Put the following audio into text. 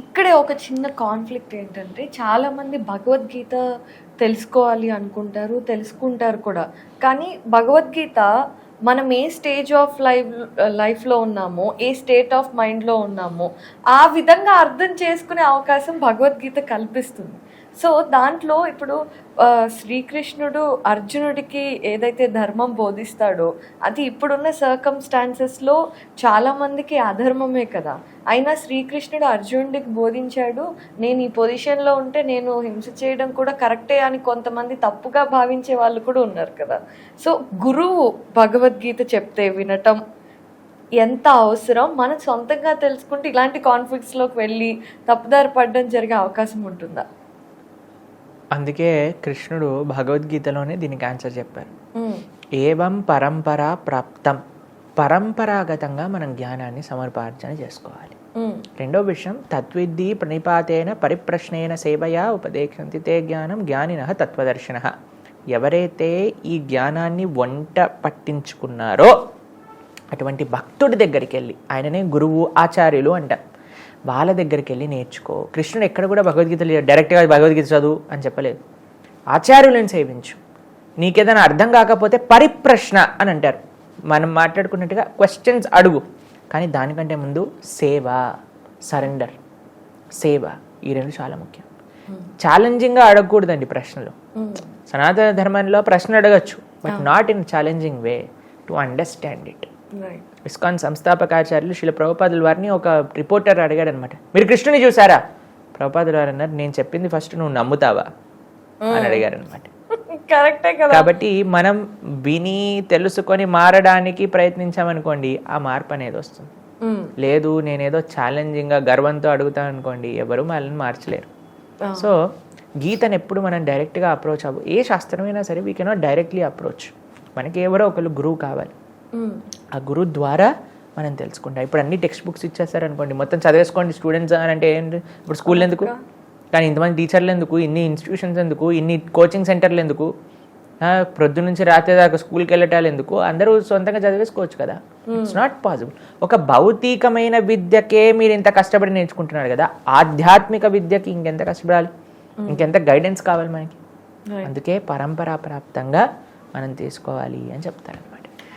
ఇక్కడే ఒక చిన్న కాన్ఫ్లిక్ట్ ఏంటంటే చాలామంది భగవద్గీత తెలుసుకోవాలి అనుకుంటారు తెలుసుకుంటారు కూడా. కానీ భగవద్గీత మనం ఏ స్టేజ్ ఆఫ్ లైఫ్ లైఫ్లో ఉన్నామో ఏ స్టేట్ ఆఫ్ మైండ్లో ఉన్నామో ఆ విధంగా అర్థం చేసుకునే అవకాశం భగవద్గీత కల్పిస్తుంది. సో దాంట్లో ఇప్పుడు శ్రీకృష్ణుడు అర్జునుడికి ఏదైతే ధర్మం బోధిస్తాడో అది ఇప్పుడున్న సర్కమ్స్టాన్సెస్లో చాలా మందికి అధర్మమే కదా. అయినా శ్రీకృష్ణుడు అర్జునుడికి బోధించాడు నేను ఈ పొజిషన్లో ఉంటే నేను హింస చేయడం కూడా కరెక్టే అని కొంతమంది తప్పుగా భావించే వాళ్ళు కూడా ఉన్నారు కదా. సో గురువు భగవద్గీత చెప్తే వినటం ఎంత అవసరం? మనం సొంతంగా తెలుసుకుంటే ఇలాంటి కాన్ఫ్లిక్ట్స్లోకి వెళ్ళి తప్పుదారి పడడం జరిగే అవకాశం ఉంటుందా? అందుకే కృష్ణుడు భగవద్గీతలోనే దీనికి ఆన్సర్ చెప్పారు. ఏవం పరంపర ప్రాప్తం. పరంపరాగతంగా మనం జ్ఞానాన్ని సమర్పార్జన చేసుకోవాలి. రెండో విషయం తద్విద్ధి ప్రణిపాతేన పరిప్రశ్నేన సేవయా ఉపదేశంతి తే జ్ఞానం జ్ఞానిన తత్వదర్శన. ఎవరైతే ఈ జ్ఞానాన్ని వంట పట్టించుకున్నారో అటువంటి భక్తుడి దగ్గరికి వెళ్ళి ఆయననే గురువు ఆచార్యులు అంటారు వాళ్ళ దగ్గరికి వెళ్ళి నేర్చుకో. కృష్ణుడు ఎక్కడ కూడా భగవద్గీత లేదు డైరెక్ట్గా భగవద్గీత చదువు అని చెప్పలేదు. ఆచార్యులను సేవించు. నీకేదైనా అర్థం కాకపోతే పరిప్రశ్న అని అంటారు. మనం మాట్లాడుకున్నట్టుగా క్వశ్చన్స్ అడుగు. కానీ దానికంటే ముందు సేవ సరెండర్ సేవ ఈ రెండు చాలా ముఖ్యం. ఛాలెంజింగ్గా అడగకూడదండి ప్రశ్నలు. ఉమ్, సనాతన ధర్మంలో ప్రశ్న అడగచ్చు but not in challenging way to understand it ISKCON సంస్థాపకాచార్యులు Srila ప్రభుపాదుల వారిని ఒక రిపోర్టర్ అడిగాడు అనమాట మీరు కృష్ణుని చూసారా ప్రభుపాదుల వారు అన్నారు నేను చెప్పింది ఫస్ట్ నువ్వు నమ్ముతావా? అని అడిగారు అనమాట కరెక్టే కదా. కాబట్టి మనం విని తెలుసుకొని మారడానికి ప్రయత్నించామనుకోండి ఆ మార్పు అనేది వస్తుంది. ఉమ్, లేదు నేనేదో ఛాలెంజింగ్గా గర్వంతో అడుగుతాను అనుకోండి ఎవరు మనల్ని మార్చలేరు. సో గీతను ఎప్పుడు మనం డైరెక్ట్గా అప్రోచ్ అవ్వ ఏ శాస్త్రమైనా సరే వీ కెనాట్ డైరెక్ట్లీ అప్రోచ్ మనకి ఎవరో ఒకరు గురువు కావాలి. ఆ గురువు ద్వారా మనం తెలుసుకుంటాం. ఇప్పుడు అన్ని టెక్స్ట్ బుక్స్ ఇచ్చేస్తారు అనుకోండి మొత్తం చదివేసుకోండి స్టూడెంట్స్ అని అంటే ఏంటి? ఇప్పుడు స్కూల్ ఎందుకు? కానీ ఇంతమంది టీచర్లు ఎందుకు? ఇన్ని ఇన్స్టిట్యూషన్స్ ఎందుకు? ఇన్ని కోచింగ్ సెంటర్లు ఎందుకు? ప్రొద్దు నుంచి రాత్రి దాకా స్కూల్కి వెళ్ళటాలు ఎందుకు? అందరూ సొంతంగా చదివేసుకోవచ్చు కదా. ఇట్స్ నాట్ పాసిబుల్ ఒక భౌతికమైన విద్యకే మీరు ఇంత కష్టపడి నేర్చుకుంటున్నారు కదా. ఆధ్యాత్మిక విద్యకి ఇంకెంత కష్టపడాలి? ఇంకెంత గైడెన్స్ కావాలి మనకి. అందుకే పరంపరా ప్రాప్తంగా మనం తీసుకోవాలి అని చెప్తారు.